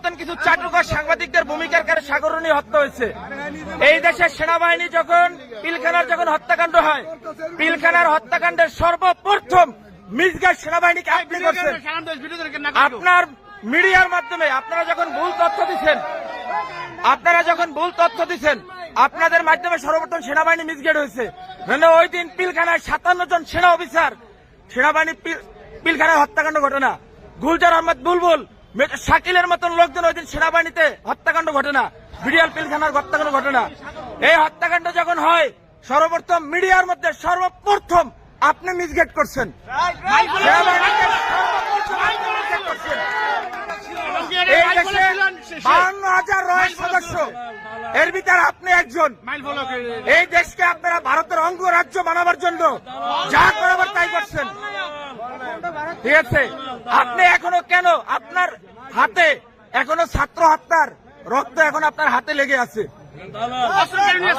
মতন কিছু চাটুকার সাংবাদিকদের ভূমিকার কারণে সাগরণী হত্যা হয়েছে। এই দেশের সেনাবাহিনী যখন পিলখানার যখন হত্যাকাণ্ড হয় পিলখানার হত্যাকাণ্ডের সর্বপ্রথম মিসগার সেনাবাহিনীকে আপনি করছেন। আপনার মিডিয়ার মাধ্যমে আপনারা যখন ভুল তথ্য দিচ্ছেন আপনারা যখন ভুল তথ্য দিচ্ছেন আপনাদের মাধ্যমে সর্বপ্রথম সেনাবাহিনী মিসগেট হয়েছে। নাহলে ওই দিন পিলখানায় সাতান্ন জন সেনা অফিসার সেনাবাহিনী পিল- পিলখানায় হত্যাকাণ্ড ঘটনা। গুলজার আহমদ বুলবুল শাকিলের মতন লোকজন ওই দিন সেনাবাহিনীতে হত্যাকাণ্ড ঘটনা বিডিয়াল পিলখানার হত্যাকাণ্ড ঘটনা। এই হত্যাকাণ্ড যখন হয়, সর্বপ্রথম মিডিয়ার মধ্যে সর্বপ্রথম আপনি মিসগেট করছেন। হাজার রয়েল সদস্য। এর ভিতরে আপনি একজন। এই দেশকে আপনারা ভারতের অঙ্গরাজ্য বানাবার জন্য যা করাবার তাই করছেন। ঠিক আছে? আপনি এখনও কেন? আপনার হাতে এখনও ছাত্র হত্যার রক্ত এখন আপনার হাতে লেগে আছে।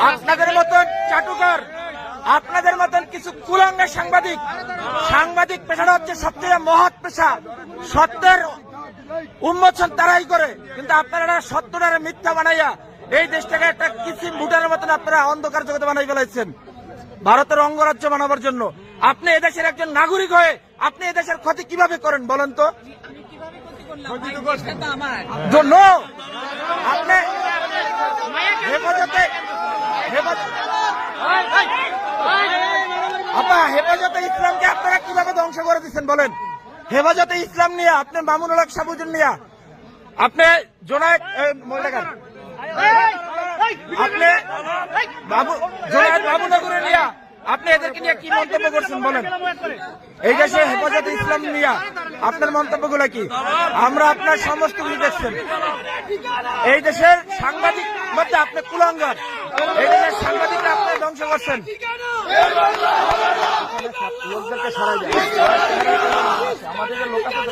আপনাদের মতন চাটুকার, আপনাদের মতন কিছু কুলাঙ্গা সাংবাদিক সাংবাদিক পেশাটা হচ্ছে সবচেয়ে মহৎ পেশা। সত্যের উন্মোচন তারাই করে। কিন্তু আপনারা সত্যটারে মিথ্যা বানাইয়া এই দেশটাকে একটা কিসিম ভুটানের মতন আপনারা অন্ধকার জগতে বানাই ফেলাইছেন। ভারতের অঙ্গরাজ্য বানাবার জন্য। আপনি এদেশের একজন নাগরিক হয়ে আপনি এদেশের ক্ষতি কীভাবে করেন বলেন তো? আপনি হেফাজতে আপা হেফাজতে ইসলামকে আপনারা কীভাবে ধ্বংস করে দিচ্ছেন বলেন? হেফাজতে ইসলাম নিয়ে আপনি মামুনুল হক সাবুদ্দিন নিয়া। আপনি জোনায়েদ এ, মহিলাকার আপনি বাবু আপনি এদেরকে নিয়ে কি মন্তব্য করছেন বলেন এই দেশে হেফাজতে ইসলাম নিয়া আপনার মন্তব্যগুলো কি আমরা আপনার সমস্ত কিছু দেখছেন এই দেশের সাংবাদিক মধ্যে আপনি কুলাঙ্গার এই দেশের সাংবাদিকরা আপনি ধ্বংস করছেন লোকদেরকে সরাই। আমাদের লোক আছে